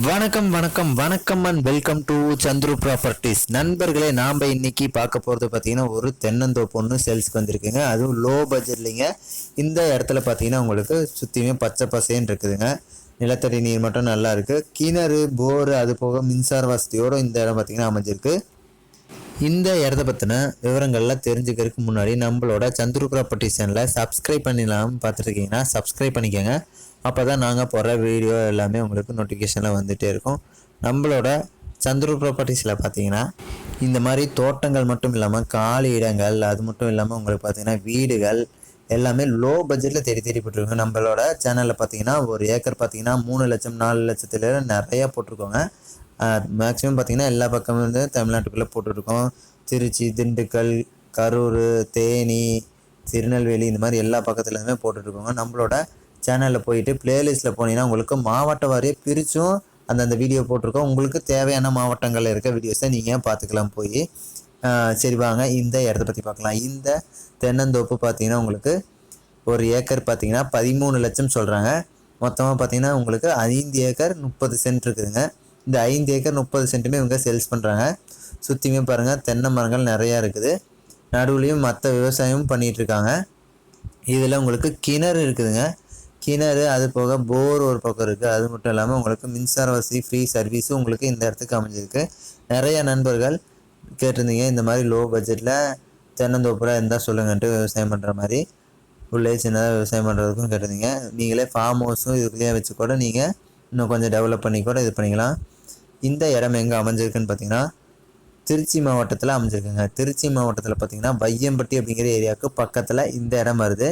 வணக்கம் வணக்கம் வணக்கம் and welcome to Chandru properties நண்பர்களே நாம் இன்னைக்கு பார்க்க போகிறது பார்த்தீங்கன்னா ஒரு தென்னந்தோப்பு ஒன்று சேல்ஸ்க்கு வந்திருக்குங்க. அதுவும் லோ பட்ஜெட்லிங்க இந்த இடத்துல பார்த்தீங்கன்னா உங்களுக்கு சுற்றியுமே பச்சை பசேன்னு இருக்குதுங்க. நிலத்தடி நீர் மட்டும் நல்லா இருக்குது கிணறு போர் அது போக மின்சார வசதியோடு இந்த இடம் பார்த்தீங்கன்னா அமைஞ்சிருக்கு. இந்த இடத்த பற்றின விவரங்கள்லாம் தெரிஞ்சுக்கிறதுக்கு முன்னாடி நம்மளோட சந்துரு ப்ராப்பர்ட்டி சேனலை சப்ஸ்கிரைப் பண்ணிடலாம் பார்த்துருக்கீங்கன்னா சப்ஸ்கிரைப் பண்ணிக்கோங்க. அப்போ தான் நாங்கள் போடுற வீடியோ எல்லாமே உங்களுக்கு நோட்டிஃபிகேஷனில் வந்துகிட்டே இருக்கும். நம்மளோட சந்துரு ப்ராப்பர்ட்டிஸில் பார்த்தீங்கன்னா இந்த மாதிரி தோட்டங்கள் மட்டும் இல்லாமல் காலி இடங்கள் அது மட்டும் இல்லாமல் உங்களுக்கு பார்த்தீங்கன்னா வீடுகள் எல்லாமே லோ பட்ஜெட்டில் தேடி தேடி போட்டிருக்கோம். நம்மளோட சேனலில் பார்த்தீங்கன்னா ஒரு ஏக்கர் பார்த்தீங்கன்னா மூணு லட்சம் நாலு லட்சத்துல நிறையா போட்டிருக்கோங்க. மேக்ஸிமம் பார்த்தீங்கன்னா எல்லா பக்கமும் வந்து தமிழ்நாட்டுக்குள்ளே போட்டுருக்கோம் திருச்சி திண்டுக்கல் கரூர் தேனி திருநெல்வேலி இந்த மாதிரி எல்லா பக்கத்துலேருந்துமே போட்டுட்ருக்கோங்க. நம்மளோட சேனலில் போயிட்டு பிளேலிஸ்ட்டில் போனீங்கன்னா உங்களுக்கு மாவட்ட வாரியாக பிரித்தும் அந்தந்த வீடியோ போட்டிருக்கோம். உங்களுக்கு தேவையான மாவட்டங்களில் இருக்க வீடியோஸை நீங்கள் பார்த்துக்கலாம் போய். சரி வாங்க. இந்த இடத்த பற்றி பார்க்கலாம் இந்த தென்னந்தோப்பு பார்த்தீங்கன்னா உங்களுக்கு ஒரு ஏக்கர் பார்த்தீங்கன்னா பதிமூணு லட்சம் சொல்கிறாங்க மொத்தமாக பார்த்தீங்கன்னா உங்களுக்கு ஐந்து ஏக்கர் முப்பது சென்ட் இருக்குதுங்க. இந்த ஐந்து ஏக்கர் முப்பது சென்ட்டுமே இவங்க சேல்ஸ் பண்ணுறாங்க சுற்றியுமே பாருங்கள் தென்னை மரங்கள் நிறையா இருக்குது. நடுவுலையும் மற்ற விவசாயமும் பண்ணிகிட்டு இருக்காங்க. இதில் உங்களுக்கு கிணறு இருக்குதுங்க. கிணறு அது போக போர் ஒரு பக்கம் இருக்குது அது மட்டும் இல்லாமல் உங்களுக்கு மின்சார வசதி ஃப்ரீ சர்வீஸும் உங்களுக்கு இந்த இடத்துக்கு அமைஞ்சிருக்கு. நிறைய நண்பர்கள் கேட்டிருந்தீங்க இந்த மாதிரி லோ பட்ஜெட்டில் தென்னந்தோப்பில் இருந்தால் சொல்லுங்கன்ட்டு விவசாயம் பண்ணுற மாதிரி. உள்ளே சின்னதாக விவசாயம் பண்ணுறதுக்கும் கேட்டிருந்தீங்க. நீங்களே ஃபார்ம் ஹவுஸும் இதுக்குள்ளேயே வச்சு கூட நீங்கள் இன்னும் கொஞ்சம் டெவலப் பண்ணி கூட இது பண்ணிக்கலாம். இந்த இடம் எங்கே அமைஞ்சிருக்குன்னு பார்த்தீங்கன்னா திருச்சி மாவட்டத்தில் அமைஞ்சிருக்குங்க. திருச்சி மாவட்டத்தில் பார்த்தீங்கன்னா வையம்பட்டி அப்படிங்கிற ஏரியாவுக்கு பக்கத்தில் இந்த இடம் வருது.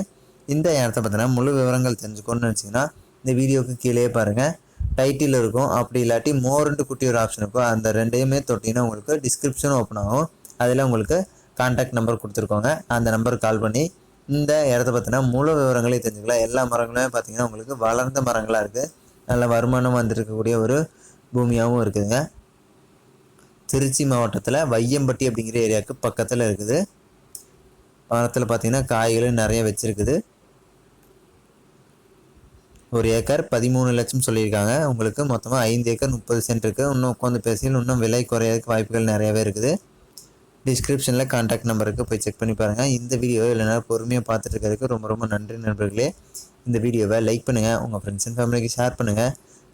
இந்த இடத்த பார்த்தீங்கன்னா முழு விவரங்கள் தெரிஞ்சுக்கணும்னு நினச்சிங்கன்னா இந்த வீடியோக்கு கீழே பாருங்கள் டைட்டில் இருக்கும். அப்படி இல்லாட்டி மோர்ண்டு குட்டி ஒரு ஆப்ஷன் இருக்கும். அந்த ரெண்டையுமே தொட்டிங்கன்னா உங்களுக்கு டிஸ்கிரிப்ஷன் ஓப்பன் ஆகும். அதில் உங்களுக்கு கான்டாக்ட் நம்பர் கொடுத்துருக்கோங்க. அந்த நம்பருக்கு கால் பண்ணி இந்த இடத்த பார்த்தீங்கன்னா முழு விவரங்களையும் தெரிஞ்சுக்கலாம். எல்லா மரங்களுமே பார்த்தீங்கன்னா உங்களுக்கு வளர்ந்த மரங்களாக இருக்குது நல்ல வருமானம் வந்திருக்கக்கூடிய ஒரு பூமியாகவும் இருக்குதுங்க. திருச்சி மாவட்டத்தில் வையம்பட்டி அப்படிங்கிற ஏரியாவுக்கு பக்கத்தில் இருக்குது. மரத்தில் பார்த்தீங்கன்னா காய்களும் நிறைய வச்சுருக்குது. ஒரு ஏக்கர் பதிமூணு லட்சம் சொல்லியிருக்காங்க. உங்களுக்கு மொத்தமாக ஐந்து ஏக்கர் முப்பது சென்ட் இருக்குது இன்னும் உட்காந்து பேசியில் இன்னும் விலை குறையிறதுக்கு வாய்ப்புகள் நிறையவே இருக்குது. டிஸ்கிரிப்ஷனில் கான்டாக்ட் நம்பருக்கு போய் செக் பண்ணி பாருங்கள் இந்த வீடியோ இல்லைனா பொறுமையாக பார்த்துட்டு இருக்கிறதுக்கு ரொம்ப ரொம்ப நன்றி நண்பர்களே. இந்த வீடியோவை லைக் பண்ணுங்கள் உங்கள் ஃப்ரெண்ட்ஸ் அண்ட் ஃபேமிலிக்கு ஷேர் பண்ணுங்கள்